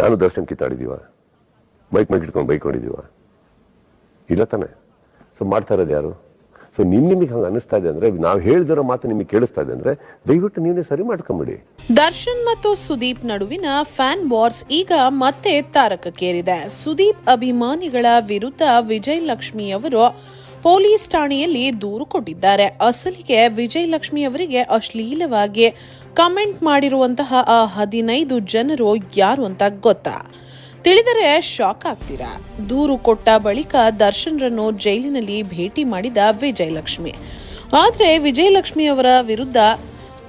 ನಾನು ದರ್ಶನ್ ಕಿತ್ತಾಡಿದೀವ. ಬೈಕ್ ಮೇಲೆ ಇಟ್ಕೊಂಡು ಬೈಕೊಂಡಿದೀವ ಇಲ್ಲ ತಾನೆ. ಸೊ ಮಾಡ್ತಾ ಇರೋದು ಯಾರು? ಸೊ ನಿಮ್ ನಿಮಗೆ ಹಂಗೆ ಅನಿಸ್ತಾ ಇದೆ ಅಂದ್ರೆ, ನಾವು ಹೇಳಿದಿರೋ ಮಾತು ನಿಮಗೆ ಕೇಳಿಸ್ತಾ ಇದೆ ಅಂದ್ರೆ, ದಯವಿಟ್ಟು ನೀವೇ ಸರಿ ಮಾಡ್ಕೊಂಬಿಡಿ. ದರ್ಶನ್ ಮತ್ತು ಸುದೀಪ್ ನಡುವಿನ ಫ್ಯಾನ್ ವಾರ್ಸ್ ಈಗ ಮತ್ತೆ ತಾರಕಕ್ಕೇರಿದೆ. ಸುದೀಪ್ ಅಭಿಮಾನಿಗಳ ವಿರುದ್ಧ ವಿಜಯ್ ಲಕ್ಷ್ಮಿ ಅವರು ಪೊಲೀಸ್ ಠಾಣೆಯಲ್ಲಿ ದೂರು ಕೊಟ್ಟಿದ್ದಾರೆ. ಅಸಲಿಗೆ ವಿಜಯಲಕ್ಷ್ಮಿ ಅವರಿಗೆ ಅಶ್ಲೀಲವಾಗಿ ಕಮೆಂಟ್ ಮಾಡಿರುವಂತಹ ಆ ಹದಿನೈದು ಜನರು ಯಾರು ಅಂತ ಗೊತ್ತಾ? ತಿಳಿದರೆ ಶಾಕ್ ಆಗ್ತೀರಾ? ದೂರು ಕೊಟ್ಟ ಬಳಿಕ ದರ್ಶನ್ರನ್ನು ಜೈಲಿನಲ್ಲಿ ಭೇಟಿ ಮಾಡಿದ ವಿಜಯಲಕ್ಷ್ಮಿ. ಆದರೆ ವಿಜಯಲಕ್ಷ್ಮಿ ಅವರ ವಿರುದ್ಧ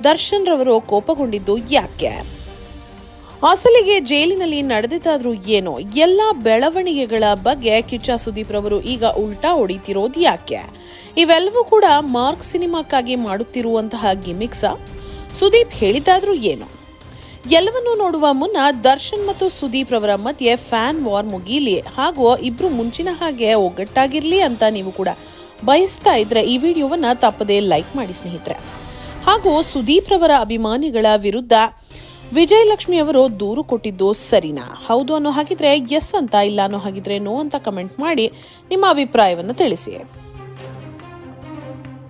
ದರ್ಶನ್ ರವರು ಕೋಪಗೊಂಡಿದ್ದು ಯಾಕೆ? ಅಸಲಿಗೆ ಜೈಲಿನಲ್ಲಿ ನಡೆದಿದ್ದಾದ್ರೂ ಏನೋ, ಎಲ್ಲ ಬೆಳವಣಿಗೆಗಳ ಬಗ್ಗೆ ಕಿಚ್ಚ ಸುದೀಪ್ ರವರು ಈಗ ಉಲ್ಟಾ ಹೊಡಿತಿರೋದು ಯಾಕೆ? ಇವೆಲ್ಲವೂ ಕೂಡ ಮಾರ್ಕ್ ಸಿನಿಮಾಕ್ಕಾಗಿ ಮಾಡುತ್ತಿರುವಂತಹ ಗಿಮಿಕ್ಸ? ಸುದೀಪ್ ಹೇಳಿದ್ದಾದ್ರೂ ಏನು? ಎಲ್ಲವನ್ನೂ ನೋಡುವ ಮುನ್ನ ದರ್ಶನ್ ಮತ್ತು ಸುದೀಪ್ ರವರ ಮಧ್ಯೆ ಫ್ಯಾನ್ ವಾರ್ ಮುಗೀಲಿ ಹಾಗೂ ಇಬ್ರು ಮುಂಚಿನ ಹಾಗೆ ಒಗ್ಗಟ್ಟಾಗಿರ್ಲಿ ಅಂತ ನೀವು ಕೂಡ ಬಯಸ್ತಾ ಇದ್ರೆ ಈ ವಿಡಿಯೋವನ್ನ ತಪ್ಪದೇ ಲೈಕ್ ಮಾಡಿ ಸ್ನೇಹಿತರೆ. ಹಾಗೂ ಸುದೀಪ್ ರವರ ಅಭಿಮಾನಿಗಳ ವಿರುದ್ಧ ವಿಜಯಲಕ್ಷ್ಮಿ ಅವರು ದೂರು ಕೊಟ್ಟಿದ್ದು ಸರಿನಾ? ಹೌದು ಅನ್ನೋ ಹಾಗಿದ್ರೆ ಎಸ್ ಅಂತ ಇಲ್ಲ ಅನ್ನೋ ಹಾಗಿದ್ರೆ ನೋ ಅಂತ ಕಮೆಂಟ್ ಮಾಡಿ ನಿಮ್ಮ ಅಭಿಪ್ರಾಯವನ್ನು ತಿಳಿಸಿ.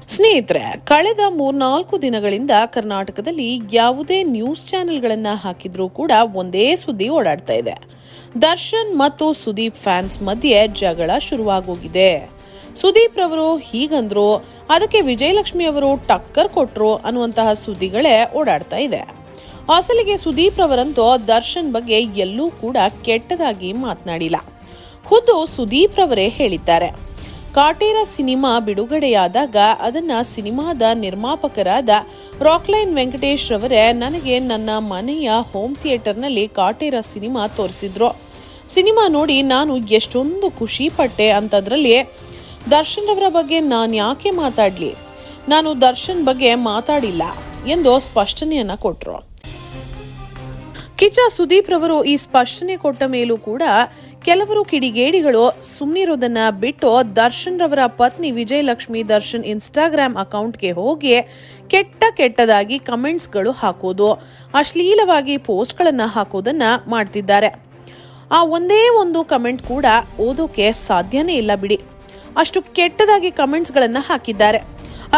ಸ್ನೇಹಿತರೆ, ಕಳೆದ ಮೂರ್ನಾಲ್ಕು ದಿನಗಳಿಂದ ಕರ್ನಾಟಕದಲ್ಲಿ ಯಾವುದೇ ನ್ಯೂಸ್ ಚಾನೆಲ್ಗಳನ್ನ ಹಾಕಿದ್ರೂ ಕೂಡ ಒಂದೇ ಸುದ್ದಿ ಓಡಾಡ್ತಾ ಇದೆ. ದರ್ಶನ್ ಮತ್ತು ಸುದೀಪ್ ಫ್ಯಾನ್ಸ್ ಮಧ್ಯೆ ಜಗಳ ಶುರುವಾಗೋಗಿದೆ. ಸುದೀಪ್ ರವರು ಹೀಗಂದ್ರು, ಅದಕ್ಕೆ ವಿಜಯಲಕ್ಷ್ಮಿ ಅವರು ಟಕ್ಕರ್ ಕೊಟ್ರು ಅನ್ನುವಂತಹ ಸುದ್ದಿಗಳೇ ಓಡಾಡ್ತಾ ಇದೆ. ಅಸಲಿಗೆ ಸುದೀಪ್ ಅವರಂತೂ ದರ್ಶನ್ ಬಗ್ಗೆ ಎಲ್ಲೂ ಕೂಡ ಕೆಟ್ಟದಾಗಿ ಮಾತನಾಡಿಲ್ಲ. ಖುದ್ದು ಸುದೀಪ್ ರವರೇ ಹೇಳಿದ್ದಾರೆ. ಕಾಟೇರ ಸಿನಿಮಾ ಬಿಡುಗಡೆಯಾದಾಗ ಅದನ್ನ ಸಿನಿಮಾದ ನಿರ್ಮಾಪಕರಾದ ರಾಕ್ಲೈನ್ ವೆಂಕಟೇಶ್ ರವರೇ ನನಗೆ ನನ್ನ ಮನೆಯ ಹೋಮ್ ಥಿಯೇಟರ್ನಲ್ಲಿ ಕಾಟೇರ ಸಿನಿಮಾ ತೋರಿಸಿದ್ರು. ಸಿನಿಮಾ ನೋಡಿ ನಾನು ಎಷ್ಟೊಂದು ಖುಷಿ ಪಟ್ಟೆ ಅಂತದ್ರಲ್ಲಿ, ದರ್ಶನ್ ರವರ ಬಗ್ಗೆ ನಾನು ಯಾಕೆ ಮಾತಾಡ್ಲಿ? ನಾನು ದರ್ಶನ್ ಬಗ್ಗೆ ಮಾತಾಡಿಲ್ಲ ಎಂದು ಸ್ಪಷ್ಟನೆಯನ್ನ ಕೊಟ್ರು. ಕಿಚ್ಚ ಸುದೀಪ್ ರವರು ಈ ಸ್ಪಷ್ಟನೆ ಕೊಟ್ಟ ಮೇಲೂ ಕೂಡ ಕೆಲವರು ಕಿಡಿಗೇಡಿಗಳು ಸುಮ್ಮನಿರೋದನ್ನ ಬಿಟ್ಟು ದರ್ಶನ್ ರವರ ಪತ್ನಿ ವಿಜಯಲಕ್ಷ್ಮಿ ದರ್ಶನ್ ಇನ್ಸ್ಟಾಗ್ರಾಮ್ ಅಕೌಂಟ್ಗೆ ಹೋಗಿ ಕೆಟ್ಟ ಕೆಟ್ಟದಾಗಿ ಕಮೆಂಟ್ಸ್ಗಳು ಹಾಕೋದು, ಅಶ್ಲೀಲವಾಗಿ ಪೋಸ್ಟ್ಗಳನ್ನು ಹಾಕೋದನ್ನ ಮಾಡ್ತಿದ್ದಾರೆ. ಆ ಒಂದೇ ಒಂದು ಕಮೆಂಟ್ ಕೂಡ ಓದೋಕೆ ಸಾಧ್ಯನೇ ಇಲ್ಲ ಬಿಡಿ. ಅಷ್ಟು ಕೆಟ್ಟದಾಗಿ ಕಮೆಂಟ್ಸ್ಗಳನ್ನು ಹಾಕಿದ್ದಾರೆ.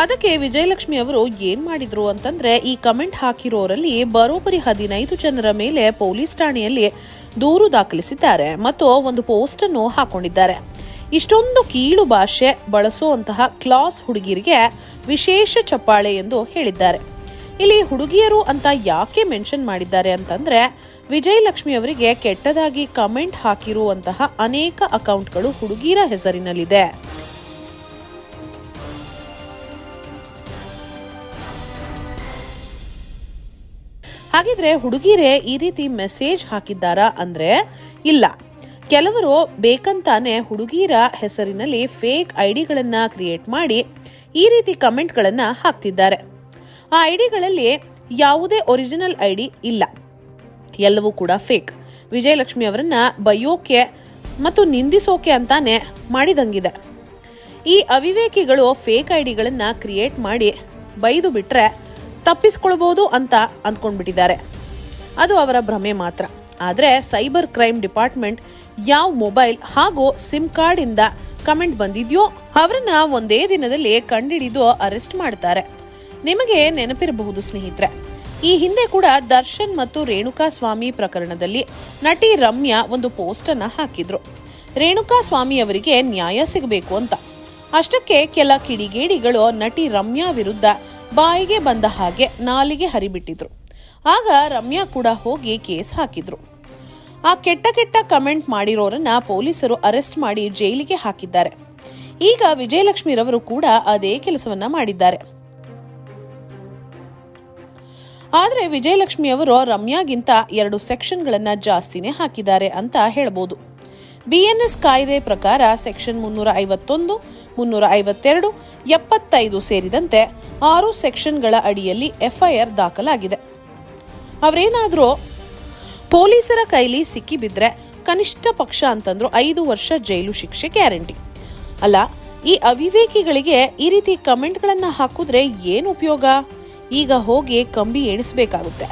ಅದಕ್ಕೆ ವಿಜಯಲಕ್ಷ್ಮಿ ಅವರು ಏನ್ ಮಾಡಿದ್ರು ಅಂತಂದ್ರೆ ಈ ಕಮೆಂಟ್ ಹಾಕಿರೋರಲ್ಲಿ ಬರೋಬ್ಬರಿ ಹದಿನೈದು ಜನರ ಮೇಲೆ ಪೊಲೀಸ್ ಠಾಣೆಯಲ್ಲಿ ದೂರು ದಾಖಲಿಸಿದ್ದಾರೆ ಮತ್ತು ಒಂದು ಪೋಸ್ಟ್ ಅನ್ನು ಹಾಕೊಂಡಿದ್ದಾರೆ. ಇಷ್ಟೊಂದು ಕೀಳು ಭಾಷೆ ಬಳಸುವಂತಹ ಕ್ಲಾಸ್ ಹುಡುಗಿರಿಗೆ ವಿಶೇಷ ಚಪ್ಪಾಳೆ ಎಂದು ಹೇಳಿದ್ದಾರೆ. ಇಲ್ಲಿ ಹುಡುಗಿಯರು ಅಂತ ಯಾಕೆ ಮೆನ್ಷನ್ ಮಾಡಿದ್ದಾರೆ ಅಂತಂದ್ರೆ ವಿಜಯಲಕ್ಷ್ಮಿ ಅವರಿಗೆ ಕೆಟ್ಟದಾಗಿ ಕಮೆಂಟ್ ಹಾಕಿರುವಂತಹ ಅನೇಕ ಅಕೌಂಟ್ಗಳು ಹುಡುಗಿಯರ ಹೆಸರಿನಲ್ಲಿದೆ. ಹಾಗಿದ್ರೆ ಹುಡುಗಿರೇ ಈ ರೀತಿ ಮೆಸೇಜ್ ಹಾಕಿದ್ದಾರಾ ಅಂದ್ರೆ ಇಲ್ಲ. ಕೆಲವರು ಬೇಕಂತಾನೆ ಹುಡುಗಿರ ಹೆಸರಿನಲ್ಲಿ ಫೇಕ್ ಐಡಿಗಳನ್ನ ಕ್ರಿಯೇಟ್ ಮಾಡಿ ಈ ರೀತಿ ಕಮೆಂಟ್ಗಳನ್ನ ಹಾಕ್ತಿದ್ದಾರೆ. ಆ ಐಡಿಗಳಲ್ಲಿ ಯಾವುದೇ ಒರಿಜಿನಲ್ ಐಡಿ ಇಲ್ಲ. ಎಲ್ಲವೂ ಕೂಡ ಫೇಕ್. ವಿಜಯಲಕ್ಷ್ಮಿ ಅವರನ್ನ ಬಯ್ಯೋಕೆ ಮತ್ತು ನಿಂದಿಸೋಕೆ ಅಂತಾನೆ ಮಾಡಿದಂಗಿದೆ. ಈ ಅವಿವೇಕಿಗಳು ಫೇಕ್ ಐಡಿಗಳನ್ನ ಕ್ರಿಯೇಟ್ ಮಾಡಿ ಬೈದು ಬಿಟ್ರೆ ತಪ್ಪಿಸ್ಕೊಳ್ಬೋದು ಅಂತ ಅಂದ್ಕೊಂಡ್ಬಿಟ್ಟಿದ್ದಾರೆ. ಅದು ಅವರ ಭ್ರಮೆ ಮಾತ್ರ. ಆದರೆ ಸೈಬರ್ ಕ್ರೈಮ್ ಡಿಪಾರ್ಟ್ಮೆಂಟ್ ಯಾವ ಮೊಬೈಲ್ ಹಾಗೂ ಸಿಮ್ ಕಾರ್ಡ್ ಇಂದ ಕಮೆಂಟ್ ಬಂದಿದೆಯೋ ಅವರನ್ನ ಒಂದೇ ದಿನದಲ್ಲಿ ಕಂಡಿಡಿದು ಅರೆಸ್ಟ್ ಮಾಡ್ತಾರೆ. ನಿಮಗೆ ನೆನಪಿರಬಹುದು ಸ್ನೇಹಿತರೆ, ಈ ಹಿಂದೆ ಕೂಡ ದರ್ಶನ್ ಮತ್ತು ರೇಣುಕಾ ಸ್ವಾಮಿ ಪ್ರಕರಣದಲ್ಲಿ ನಟಿ ರಮ್ಯಾ ಒಂದು ಪೋಸ್ಟ್ ಅನ್ನ ಹಾಕಿದ್ರು. ರೇಣುಕಾ ಸ್ವಾಮಿ ಅವರಿಗೆ ನ್ಯಾಯ ಸಿಗಬೇಕು ಅಂತ. ಅಷ್ಟಕ್ಕೆ ಕೆಲ ಕಿಡಿಗೇಡಿಗಳು ನಟಿ ರಮ್ಯಾ ವಿರುದ್ಧ ಬಾಯಿಗೆ ಬಂದ ಹಾಗೆ ನಾಲಿಗೆ ಹರಿಬಿಟ್ಟಿದ್ರು. ಆಗ ರಮ್ಯಾ ಕೂಡ ಹೋಗಿ ಕೇಸ್ ಹಾಕಿದ್ರು. ಆ ಕೆಟ್ಟ ಕೆಟ್ಟ ಕಮೆಂಟ್ ಮಾಡಿರೋರನ್ನ ಪೊಲೀಸರು ಅರೆಸ್ಟ್ ಮಾಡಿ ಜೈಲಿಗೆ ಹಾಕಿದ್ದಾರೆ. ಈಗ ವಿಜಯಲಕ್ಷ್ಮಿರವರು ಕೂಡ ಅದೇ ಕೆಲಸವನ್ನ ಮಾಡಿದ್ದಾರೆ. ಆದರೆ ವಿಜಯಲಕ್ಷ್ಮಿ ಅವರು ರಮ್ಯಾಗಿಂತ ಎರಡು ಸೆಕ್ಷನ್ಗಳನ್ನ ಜಾಸ್ತಿನೇ ಹಾಕಿದ್ದಾರೆ ಅಂತ ಹೇಳ್ಬೋದು. ಬಿಎನ್ಎಸ್ ಕಾಯ್ದೆ ಪ್ರಕಾರ ಸೆಕ್ಷನ್ ಮುನ್ನೂರ ಐವತ್ತೊಂದು ಮುನ್ನೂರ ಐವತ್ತೆರಡು ಎಪ್ಪತ್ತೈದು ಸೇರಿದಂತೆ ಆರು ಸೆಕ್ಷನ್ಗಳ ಅಡಿಯಲ್ಲಿ ಎಫ್ಐಆರ್ ದಾಖಲಾಗಿದೆ. ಅವರೇನಾದರೂ ಪೊಲೀಸರ ಕೈಲಿ ಸಿಕ್ಕಿಬಿದ್ರೆ ಕನಿಷ್ಠ ಪಕ್ಷ ಅಂತಂದ್ರು ಐದು ವರ್ಷ ಜೈಲು ಶಿಕ್ಷೆ ಗ್ಯಾರಂಟಿ. ಅಲ್ಲ, ಈ ಅವಿವೇಕಿಗಳಿಗೆ ಈ ರೀತಿ ಕಮೆಂಟ್ಗಳನ್ನ ಹಾಕಿದ್ರೆ ಏನು ಉಪಯೋಗ? ಈಗ ಹೋಗಿ ಕಂಬಿ ಎಣಿಸ್ಬೇಕಾಗುತ್ತೆ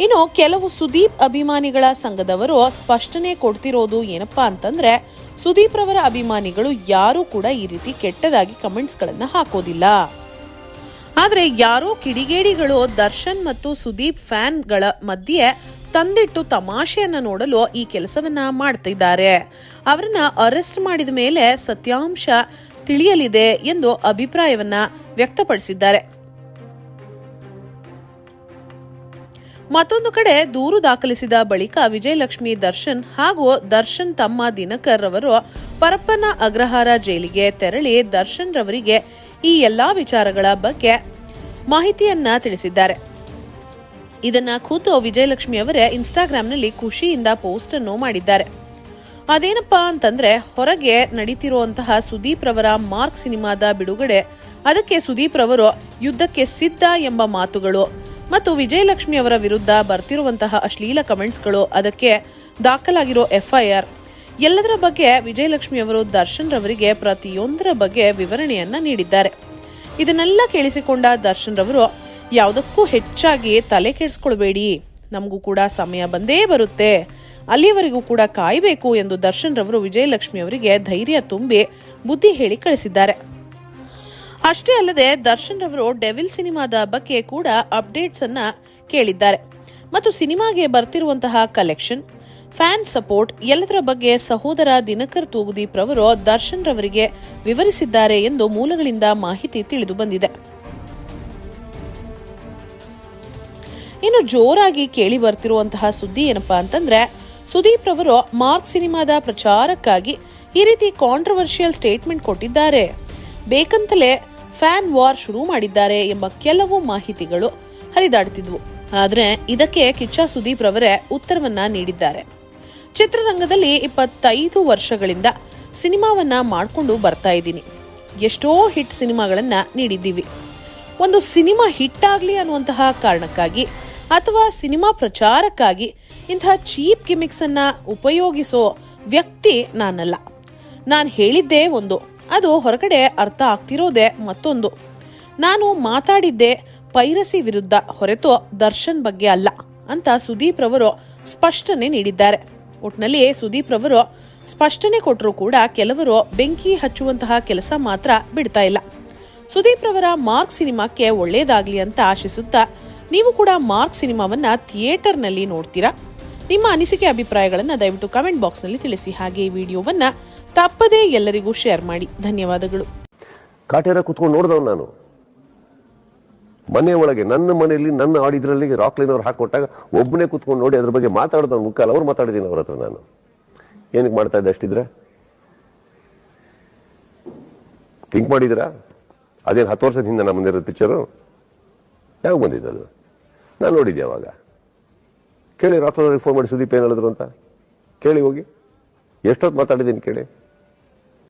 ಇನ್ನು ಕೆಲವು ಸುದೀಪ್ ಅಭಿಮಾನಿಗಳ ಸಂಘದವರು ಸ್ಪಷ್ಟನೆ ಕೊಡ್ತಿರೋದು ಏನಪ್ಪಾ ಅಂತಂದ್ರೆ, ಸುದೀಪ್ ರವರ ಅಭಿಮಾನಿಗಳು ಯಾರೂ ಕೂಡ ಈ ರೀತಿ ಕೆಟ್ಟದಾಗಿ ಕಮೆಂಟ್ಸ್ ಗಳನ್ನ ಹಾಕೋದಿಲ್ಲ. ಆದ್ರೆ ಯಾರೋ ಕಿಡಿಗೇಡಿಗಳು ದರ್ಶನ್ ಮತ್ತು ಸುದೀಪ್ ಫ್ಯಾನ್ಗಳ ಮಧ್ಯೆ ತಂದಿಟ್ಟು ತಮಾಷೆಯನ್ನ ನೋಡಲು ಈ ಕೆಲಸವನ್ನ ಮಾಡ್ತಿದ್ದಾರೆ. ಅವರನ್ನ ಅರೆಸ್ಟ್ ಮಾಡಿದ ಮೇಲೆ ಸತ್ಯಾಂಶ ತಿಳಿಯಲಿದೆ ಎಂದು ಅಭಿಪ್ರಾಯವನ್ನ ವ್ಯಕ್ತಪಡಿಸಿದ್ದಾರೆ. ಮತ್ತೊಂದು ಕಡೆ ದೂರು ದಾಖಲಿಸಿದ ಬಳಿಕ ವಿಜಯಲಕ್ಷ್ಮಿ ದರ್ಶನ್ ಹಾಗೂ ದರ್ಶನ್ ತಮ್ಮ ದಿನಕರ್ ರವರು ಪರಪ್ಪನ ಅಗ್ರಹಾರ ಜೈಲಿಗೆ ತೆರಳಿ ದರ್ಶನ್ ರವರಿಗೆ ಈ ಎಲ್ಲಾ ವಿಚಾರಗಳ ಬಗ್ಗೆ ಮಾಹಿತಿಯನ್ನ ತಿಳಿಸಿದ್ದಾರೆ. ಇದನ್ನ ಖುದ್ದು ವಿಜಯಲಕ್ಷ್ಮಿ ಅವರೇ ಇನ್ಸ್ಟಾಗ್ರಾಂನಲ್ಲಿ ಖುಷಿಯಿಂದ ಪೋಸ್ಟ್ ಅನ್ನು ಮಾಡಿದ್ದಾರೆ. ಅದೇನಪ್ಪ ಅಂತಂದ್ರೆ ಹೊರಗೆ ನಡೀತಿರುವಂತಹ ಸುದೀಪ್ ರವರ ಮಾರ್ಕ್ ಸಿನಿಮಾದ ಬಿಡುಗಡೆ ಅದಕ್ಕೆ ಸುದೀಪ್ ರವರು ಯುದ್ಧಕ್ಕೆ ಸಿದ್ಧ ಎಂಬ ಮಾತುಗಳು ಮತ್ತು ವಿಜಯಲಕ್ಷ್ಮಿ ಅವರ ವಿರುದ್ಧ ಬರ್ತಿರುವಂತಹ ಅಶ್ಲೀಲ ಕಮೆಂಟ್ಸ್ಗಳು ಅದಕ್ಕೆ ದಾಖಲಾಗಿರೋ ಎಫ್ಐಆರ್. ಎಲ್ಲದರ ಬಗ್ಗೆ ವಿಜಯಲಕ್ಷ್ಮಿ ಅವರು ದರ್ಶನ್ ರವರಿಗೆ ಪ್ರತಿಯೊಂದರ ಬಗ್ಗೆ ವಿವರಣೆಯನ್ನ ನೀಡಿದ್ದಾರೆ. ಇದನ್ನೆಲ್ಲ ಕೇಳಿಸಿಕೊಂಡ ದರ್ಶನ್ ರವರು, ಯಾವುದಕ್ಕೂ ಹೆಚ್ಚಾಗಿ ತಲೆ ಕೆಡಿಸ್ಕೊಳ್ಬೇಡಿ. ನಮಗೂ ಕೂಡ ಸಮಯ ಬಂದೇ ಬರುತ್ತೆ. ಅಲ್ಲಿಯವರೆಗೂ ಕೂಡ ಕಾಯಬೇಕು ಎಂದು ದರ್ಶನ್ ರವರು ವಿಜಯಲಕ್ಷ್ಮಿ ಅವರಿಗೆ ಧೈರ್ಯ ತುಂಬಿ ಬುದ್ಧಿ ಹೇಳಿ ಕಳಿಸಿದ್ದಾರೆ. ಅಷ್ಟೇ ಅಲ್ಲದೆ ದರ್ಶನ್ ರವರು ಡೆವಿಲ್ ಸಿನಿಮಾದ ಬಗ್ಗೆ ಕೂಡ ಅಪ್ಡೇಟ್ಸ್ ಅನ್ನ ಕೇಳಿದ್ದಾರೆ. ಮತ್ತು ಸಿನಿಮಾಗೆ ಬರ್ತಿರುವಂತಹ ಕಲೆಕ್ಷನ್ ಫ್ಯಾನ್ ಸಪೋರ್ಟ್ ಎಲ್ಲದರ ಬಗ್ಗೆ ಸಹೋದರ ದಿನಕರ್ ತೂಗುದೀಪ್ ರವರು ದರ್ಶನ್ ರವರಿಗೆ ವಿವರಿಸಿದ್ದಾರೆ ಎಂದು ಮೂಲಗಳಿಂದ ಮಾಹಿತಿ ತಿಳಿದು ಬಂದಿದೆ. ಇನ್ನು ಜೋರಾಗಿ ಕೇಳಿ ಬರ್ತಿರುವಂತಹ ಸುದ್ದಿ ಏನಪ್ಪಾ ಅಂತಂದ್ರೆ, ಸುದೀಪ್ ರವರು ಮಾರ್ಕ್ ಸಿನಿಮಾದ ಪ್ರಚಾರಕ್ಕಾಗಿ ಈ ರೀತಿ ಕಾಂಟ್ರವರ್ಷಿಯಲ್ ಸ್ಟೇಟ್ಮೆಂಟ್ ಕೊಟ್ಟಿದ್ದಾರೆ. ಬೇಕಂತಲೇ ಫ್ಯಾನ್ ವಾರ್ ಶುರು ಮಾಡಿದ್ದಾರೆ ಎಂಬ ಕೆಲವು ಮಾಹಿತಿಗಳು ಹರಿದಾಡ್ತಿದ್ವು. ಆದ್ರೆ ಇದಕ್ಕೆ ಕಿಚ್ಚ ಸುದೀಪ್ ರವರೇ ಉತ್ತರವನ್ನ ನೀಡಿದ್ದಾರೆ. ಚಿತ್ರರಂಗದಲ್ಲಿ ಇಪ್ಪತ್ತೈದು ವರ್ಷಗಳಿಂದ ಸಿನಿಮಾವನ್ನ ಮಾಡಿಕೊಂಡು ಬರ್ತಾ ಇದ್ದೀನಿ. ಎಷ್ಟೋ ಹಿಟ್ ಸಿನಿಮಾಗಳನ್ನ ನೀಡಿದ್ದೀವಿ. ಒಂದು ಸಿನಿಮಾ ಹಿಟ್ ಆಗಲಿ ಅನ್ನುವಂತಹ ಕಾರಣಕ್ಕಾಗಿ ಅಥವಾ ಸಿನಿಮಾ ಪ್ರಚಾರಕ್ಕಾಗಿ ಇಂತಹ ಚೀಪ್ ಗಿಮಿಕ್ಸ್ ಅನ್ನ ಉಪಯೋಗಿಸೋ ವ್ಯಕ್ತಿ ನಾನಲ್ಲ. ನಾನು ಹೇಳಿದ್ದೇ ಒಂದು. ಅದು ಹೊರಗಡೆ ಅರ್ಥ ಆಗ್ತಿರೋದೇ ಮತ್ತೊಂದು. ನಾನು ಮಾತಾಡಿದ್ದೆ ಪೈರಸಿ ವಿರುದ್ಧ ಹೊರತು ದರ್ಶನ್ ಬಗ್ಗೆ ಅಲ್ಲ ಅಂತ ಸುದೀಪ್ ರವರು ಸ್ಪಷ್ಟನೆ ನೀಡಿದ್ದಾರೆ. ಒಟ್ನಲ್ಲಿ ಸುದೀಪ್ ರವರು ಸ್ಪಷ್ಟನೆ ಕೊಟ್ಟರೂ ಕೂಡ ಕೆಲವರು ಬೆಂಕಿ ಹಚ್ಚುವಂತಹ ಕೆಲಸ ಮಾತ್ರ ಬಿಡ್ತಾ ಇಲ್ಲ. ಸುದೀಪ್ ರವರ ಮಾರ್ಕ್ ಸಿನಿಮಾಕ್ಕೆ ಒಳ್ಳೇದಾಗ್ಲಿ ಅಂತ ಆಶಿಸುತ್ತಾ ನೀವು ಕೂಡ ಮಾರ್ಕ್ ಸಿನಿಮಾವನ್ನ ಥಿಯೇಟರ್ನಲ್ಲಿ ನೋಡ್ತೀರಾ? ನಿಮ್ಮ ಅನಿಸಿಕೆ ಅಭಿಪ್ರಾಯಗಳನ್ನು ದಯವಿಟ್ಟು ಕಮೆಂಟ್ ಬಾಕ್ಸ್ನಲ್ಲಿ ತಿಳಿಸಿ. ಹಾಗೆ ಈ ವಿಡಿಯೋವನ್ನ ತಪ್ಪದೇ ಎಲ್ಲರಿಗೂ ಶೇರ್ ಮಾಡಿ. ಧನ್ಯವಾದಗಳು. ಕಾಟೇರ ಕುತ್ಕೊಂಡು ನೋಡಿದವ್ ನಾನು. ಮನೆ ಒಳಗೆ ನನ್ನ ಮನೆಯಲ್ಲಿ ನನ್ನ ಆಡಿದ್ರಲ್ಲಿ ರಾಕ್ಲೈನ್ ಅವ್ರು ಹಾಕೊಟ್ಟಾಗ ಒಬ್ಬನೇ ಕುತ್ಕೊಂಡು ನೋಡಿ ಅದ್ರ ಬಗ್ಗೆ ಮಾತಾಡ್ದವ್ ಮುಖಾಲ ಅವ್ರು ಮಾತಾಡಿದ್ದೀನಿ ಅವ್ರ ಹತ್ರ ನಾನು. ಏನಕ್ಕೆ ಮಾಡ್ತಾ ಇದ್ದೆ ಅಷ್ಟಿದ್ರೆ? ಥಿಂಕ್ ಮಾಡಿದ್ರಾ ಅದೇನು ಹತ್ತು ವರ್ಷದ ಹಿಂದೆ ನಮ್ಮ ಬಂದಿರೋದು ಪಿಕ್ಚರು ಯಾವಾಗ ಬಂದಿದ್ದು ಅದು? ನಾನು ನೋಡಿದ್ದೆ ಅವಾಗ ಕೇಳಿ ರಾಕ್ಲೈನ್ ಫೋನ್ ಮಾಡಿ ಸುದೀಪ್ ಏನು ಹೇಳಿದ್ರು ಅಂತ? ಕೇಳಿ ಹೋಗಿ. ಎಷ್ಟೊತ್ತು ಮಾತಾಡಿದ್ದೀನಿ ಕೇಳಿ.